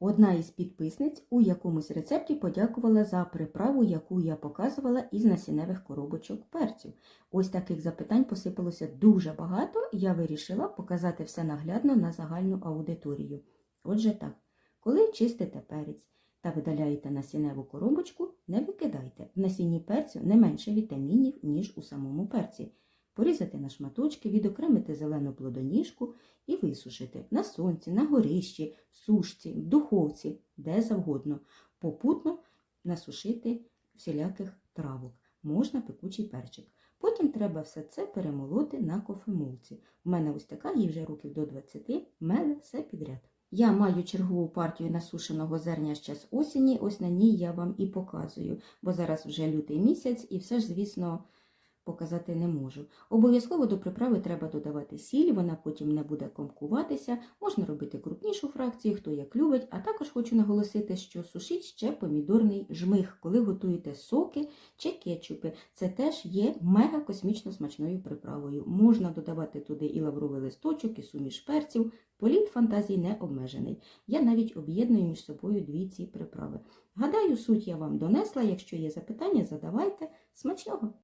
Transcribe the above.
Одна із підписниць у якомусь рецепті подякувала за приправу, яку я показувала із насінневих коробочок перцю. Ось таких запитань посипалося дуже багато, і я вирішила показати все наглядно на загальну аудиторію. Отже так, коли чистите перець та видаляєте насінневу коробочку, не викидайте. В насінні перцю не менше вітамінів, ніж у самому перці. Порізати на шматочки, відокремити зелену плодоніжку і висушити на сонці, на горищі, сушці, в духовці, де завгодно. Попутно насушити всіляких травок. Можна пекучий перчик. Потім треба все це перемолоти на кофемолці. У мене ось така, їй вже років до 20, меле все підряд. Я маю чергову партію насушеного зерня ще з осені, ось на ній я вам і показую, бо зараз вже лютий місяць і все ж, звісно, показати не можу. Обов'язково до приправи треба додавати сіль, вона потім не буде комкуватися. Можна робити крупнішу фракцію, хто як любить. А також хочу наголосити, що сушіть ще помідорний жмих, коли готуєте соки чи кетчупи. Це теж є мега космічно смачною приправою. Можна додавати туди і лавровий листочок, і суміш перців. Політ фантазій не обмежений. Я навіть об'єдную між собою дві ці приправи. Гадаю, суть я вам донесла. Якщо є запитання, задавайте. Смачного!